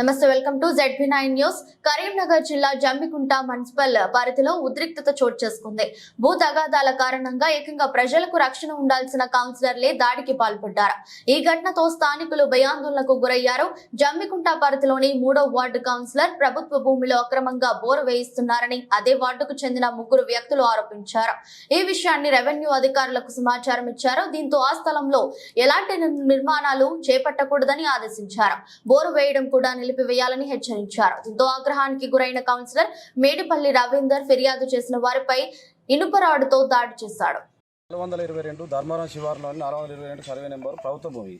నమస్తే welcome to ZP nine news. Karimnagar జిల్లా Jammikunta municipal పరిధిలో ఉద్రిక్తత చోటు చేసుకుంది. భూ తగాదాల కారణంగా ఏకంగా ప్రజలకు రక్షణ ఉండాల్సిన కౌన్సిలర్లే దాడికి పాల్పడ్డారు. ఈ ఘటనతో స్థానికులు భయాందోళనకు గురయ్యారు. జమ్మికుంట పరిధిలోని మూడో వార్డు కౌన్సిలర్ ప్రభుత్వ భూమిలో అక్రమంగా బోరు వేయిస్తున్నారని అదే వార్డుకు చెందిన ముగ్గురు వ్యక్తులు ఆరోపించారు. ఈ విషయాన్ని రెవెన్యూ అధికారులకు సమాచారం ఇచ్చారు. దీంతో ఆ స్థలంలో ఎలాంటి నిర్మాణాలు చేపట్టకూడదని ఆదేశించారు. బోరు వేయడం కూడా నిలిపివేయాలని హెచ్చరించారు. దీంతో ఆగ్రహానికి గురైన కౌన్సిలర్ మేడిపల్లి రవీందర్ ఫిర్యాదు చేసిన వారిపై ఇనుపరాడుతో దాడి చేశాడు. నాలుగు వందల ఇరవై రెండు ధర్మవరం శివారులోని నాలుగు వందల ఇరవై రెండు సర్వే నెంబర్ ప్రభుత్వ భూమి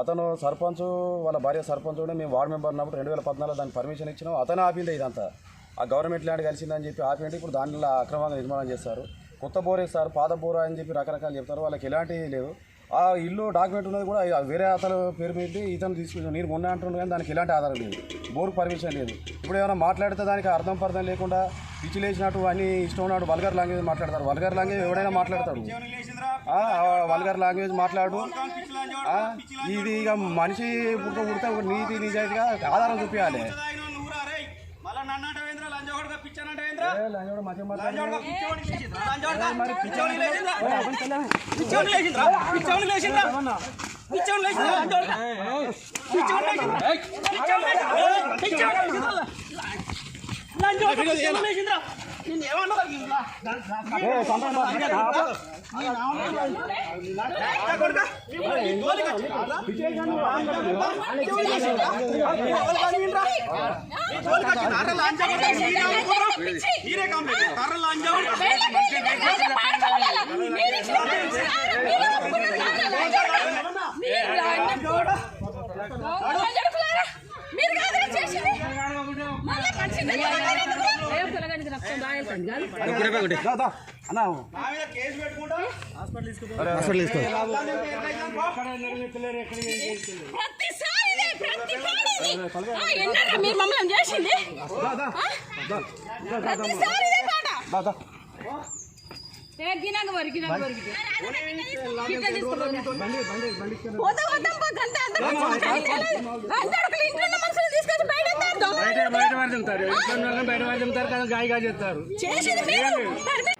అతను సర్పంచ్ వాళ్ళ భార్య సర్పంచ్ కూడా మేము వార్డు మెంబర్ ఉన్నప్పుడు రెండు వేల పద్నాలుగు దానికి పర్మిషన్ ఇచ్చినాం. అతను ఆపిందే ఇదంతా. ఆ గవర్నమెంట్ ల్యాండ్ కలిసిందని చెప్పి ఆపిండి. ఇప్పుడు దానిలో అక్రమంగా నిర్మాణం చేస్తారు. కొత్త బోర్ వేస్తారు పాత బోర్ అని చెప్పి రకరకాలు చెప్తారు. వాళ్ళకి ఎలాంటివి లేవు ఆ ఇల్లు డాక్యుమెంట్ ఉన్నది కూడా వేరే అతను పేరు మీద ఇతను తీసుకుని నేను మొన్న అంటున్నాను కానీ దానికి ఎలాంటి ఆధారం లేదు. బోర్కు పర్మిషన్ లేదు. ఇప్పుడు ఏమైనా మాట్లాడితే దానికి అర్థం పర్థం లేకుండా పిచ్చిలేసినట్టు అన్ని ఇష్టం ఉన్నట్టు వల్గర్ లాంగ్వేజ్ మాట్లాడతారు వల్గర్ లాంగ్వేజ్ ఎవడైనా మాట్లాడతాడు. వల్గర్ లాంగ్వేజ్ మాట్లాడు. ఇది ఇక మనిషి పుట్ట పుడితే నీతి నిజాయితీగా ఆధారం చూపించాలి పిచ్చానంటావేంద్ర ఏ, లంజోడు మంచిగా మాట్లాడు. లంజోగడగా పిచ్చోని లేచిండ్రా లంజోగడగా పిచ్చోని లేచిండ్రా పిచ్చోని లేచిండ్రా పిచ్చోని లేచిండ్రా పిచ్చోని లేచిండ్రా లంజోగడగా పిచ్చోని లేచిండ్రా పిచ్చోని లేచిండ్రా పిచ్చోని లేచిండ్రా లంజోగడగా పిచ్చోని లేచిండ్రా నిన్ను ఏమన్నా తగ్గిందా మీరే కంప్లీట్ కర్ర లంజోగడగా మీరు కాదు చేసింది మళ్ళీ మంచిది దా, దా. అన్న నా మీద కేసు పెట్టుకుంటా ప్రతిసారి ఇదే, ప్రతిసారి ఇది. ఆ, ఎన్నడూ మీరు మమ్మల్ని చేసింది ప్రతిసారి ఇదే పోతాం, ఇంట్లో బయట. బయట పడుతుంటారు ఉన్న వాళ్ళని బయట పడుతుంటారు గాయగా చేసింది మీరు. పర్మి-